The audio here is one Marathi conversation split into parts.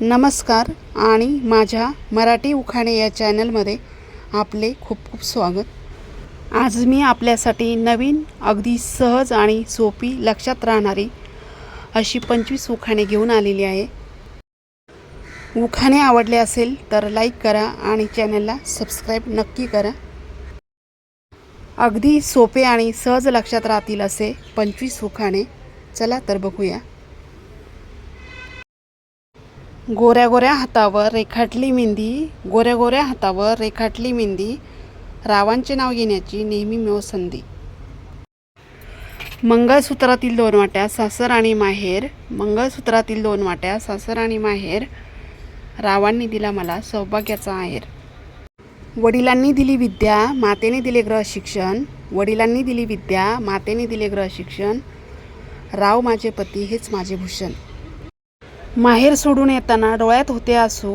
नमस्कार आणि माझ्या मराठी उखाणे या चॅनलमध्ये आपले खूप खूप स्वागत. आज मी आपल्यासाठी नवीन अगदी सहज आणि सोपी लक्षात राहणारी अशी पंचवीस उखाणे घेऊन आलेली आहे. उखाणे आवडले असेल तर लाईक करा आणि चॅनलला सबस्क्राईब नक्की करा. अगदी सोपे आणि सहज लक्षात राहतील असे पंचवीस उखाणे. चला तर बघूया. गोऱ्या गोऱ्या हातावर रेखाटली मेहंदी गोऱ्या गोऱ्या हातावर रेखाटली मेहंदी रावांचे नाव घेण्याची नेहमी मिळो संधी. मंगळसूत्रातील दोन वाट्या सासर आणि माहेर. मंगळसूत्रातील दोन वाट्या सासर आणि माहेर. रावांनी दिला मला सौभाग्याचा आहेर. वडिलांनी दिली विद्या मातेने दिले ग्रह शिक्षण. वडिलांनी दिली विद्या मातेने दिले ग्रह शिक्षण. राव माझे पती हेच माझे भूषण. माहेर सोडून येताना डोळ्यात होते आसू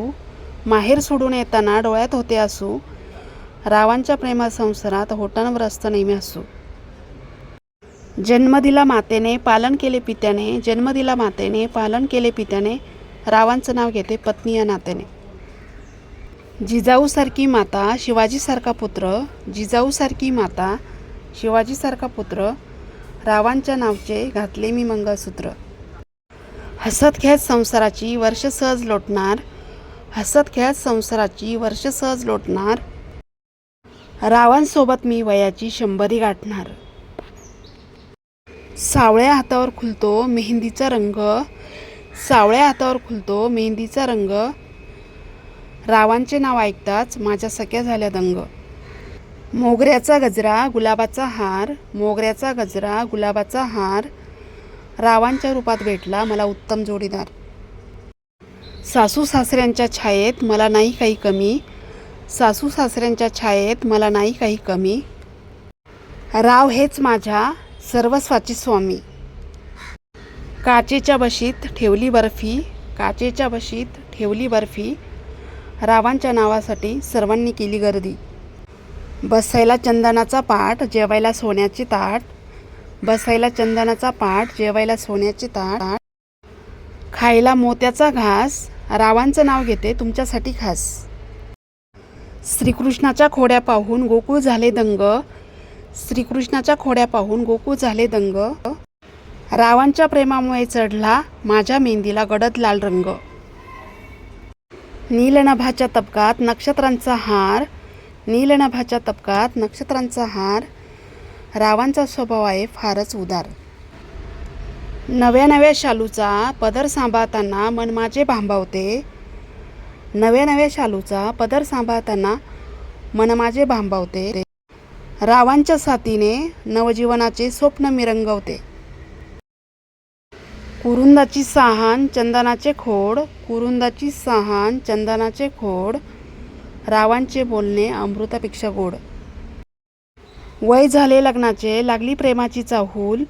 माहेर सोडून येताना डोळ्यात होते आसू रावांच्या प्रेमसंसारात होटांवर असतं नेहमी असू जन्म दिला मातेने पालन केले पित्याने जन्म दिला मातेने पालन केले पित्याने रावांचं नाव घेते पत्नी या नात्याने. जिजाऊसारखी माता शिवाजीसारखा पुत्र जिजाऊसारखी माता शिवाजीसारखा पुत्र रावांच्या नावचे घातले मी मंगळसूत्र. हसत खेळत संसाराची वर्ष सहज लोटणार. हसत खेळत संसाराची वर्ष सहज लोटणार. रावांसोबत मी वयाची शंभरी गाठणार. सावळ्या हातावर खुलतो मेहंदीचा रंग. सावळ्या हातावर खुलतो मेहंदीचा रंग. रावांचे नाव ऐकताच माझ्या सख्या झाल्या दंग. मोगऱ्याचा गजरा गुलाबाचा हार. मोगऱ्याचा गजरा गुलाबाचा हार. रावांच्या रूपात भेटला मला उत्तम जोडीदार. सासू सासऱ्यांच्या छायेत मला नाही काही कमी. सासू सासऱ्यांच्या छायेत मला नाही काही कमी. राव हेच माझ्या सर्वस्वाची स्वामी. काचेच्या बशीत ठेवली बर्फी काचेच्या बशीत ठेवली बर्फी. रावांच्या नावासाठी सर्वांनी केली गर्दी. बसायला चंदनाचा पाठ जेवायला सोन्याची ताट. बसायला चंदनाचा पाठ जेवायला सोन्याची ताट. खायला मोत्याचा घास. रावांचं नाव घेते तुमच्यासाठी खास. श्रीकृष्णाच्या खोड्या पाहून गोकुळ झाले दंग. श्रीकृष्णाच्या खोड्या पाहून गोकुळ झाले दंग. रावांच्या प्रेमामुळे चढला माझ्या मेहंदीला गडद लाल रंग. नीलनभाच्या तबकात नक्षत्रांचा हार. नीलनभाच्या तबकात नक्षत्रांचा हार. रावांचा स्वभाव आहे फारच उदार. नव्या नव्या शालूचा पदर सांभाळताना मन माझे भांबावते. नव्या नव्या शालूचा पदर सांभाळताना मन माझे भांबावते. रावांच्या साथीने नवजीवनाचे स्वप्न मिरंगवते. कुरुंदाची सहान चंदनाचे खोड कुरुंदाची सहान चंदनाचे खोड रावांचे बोलणे अमृतापेक्षा गोड. वय झाले लग्नाचे लागली प्रेमाची चाहूल.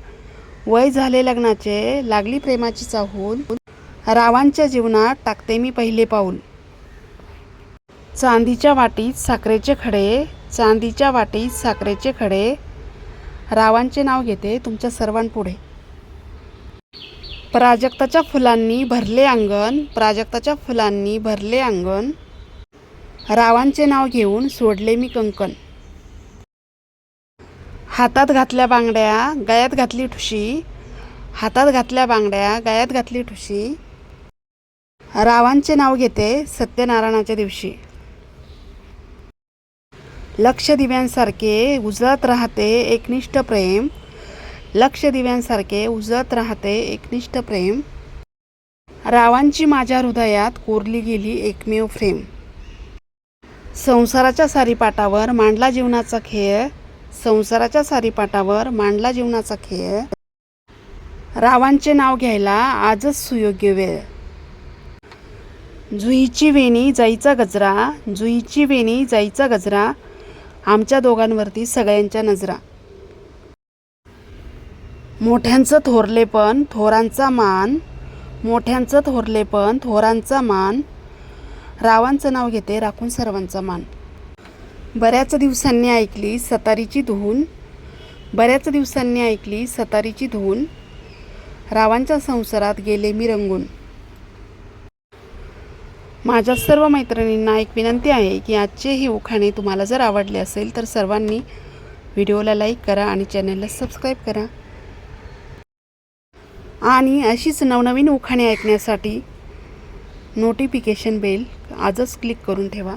वय झाले लग्नाचे लागली प्रेमाची चाहूल. रावांच्या जीवनात टाकते मी पहिले पाऊल. चांदीच्या वाटीत साखरेचे खडे चांदीच्या वाटीत साखरेचे खडे. रावांचे नाव घेते तुमच्या सर्वांपुढे. प्राजक्ताच्या फुलांनी भरले अंगण प्राजक्ताच्या फुलांनी भरले अंगण. रावांचे नाव घेऊन सोडले मी कंकण. हातात घातल्या बांगड्या गळ्यात घातली ठुशी. हातात घातल्या बांगड्या गळ्यात घातली ठुशी. रावांचे नाव घेते सत्यनारायणाच्या दिवशी. लक्ष दिव्यांसारखे उजळत राहते एकनिष्ठ प्रेम. लक्ष दिव्यांसारखे उजळत राहते एकनिष्ठ प्रेम. रावांची माझ्या हृदयात कोरली गेली एकमेव फ्रेम संसाराच्या सारीपाटावर मांडला जीवनाचा खेळ. संसाराच्या सारीपाटावर मांडला जीवनाचा खेळ. रावांचे नाव घ्यायला आजच सुयोग्य वेळ. जुईची वेणी जाईचा गजरा जुईची वेणी जाईचा गजरा आमच्या दोघांवरती सगळ्यांच्या नजरा. मोठ्यांचं थोरलेपण थोरांचा मान मोठ्यांचं थोरलेपण थोरांचा मान. रावांचं नाव घेते राखून सर्वांचा मान. बऱ्याच दिवसांनी ऐकली सतारीची धून. बऱ्याच दिवसांनी ऐकली सतारीची धून. रावांच्या संसारात गेले मी रंगून. माझ्या सर्व मैत्रिणींना एक विनंती आहे की आजचे हे उखाणे तुम्हाला जर आवडले असेल तर सर्वांनी व्हिडिओला लाईक करा आणि चॅनलला सबस्क्राईब करा. आणि अशीच नवनवीन उखाणे ऐकण्यासाठी नोटिफिकेशन बेल आजच क्लिक करून ठेवा.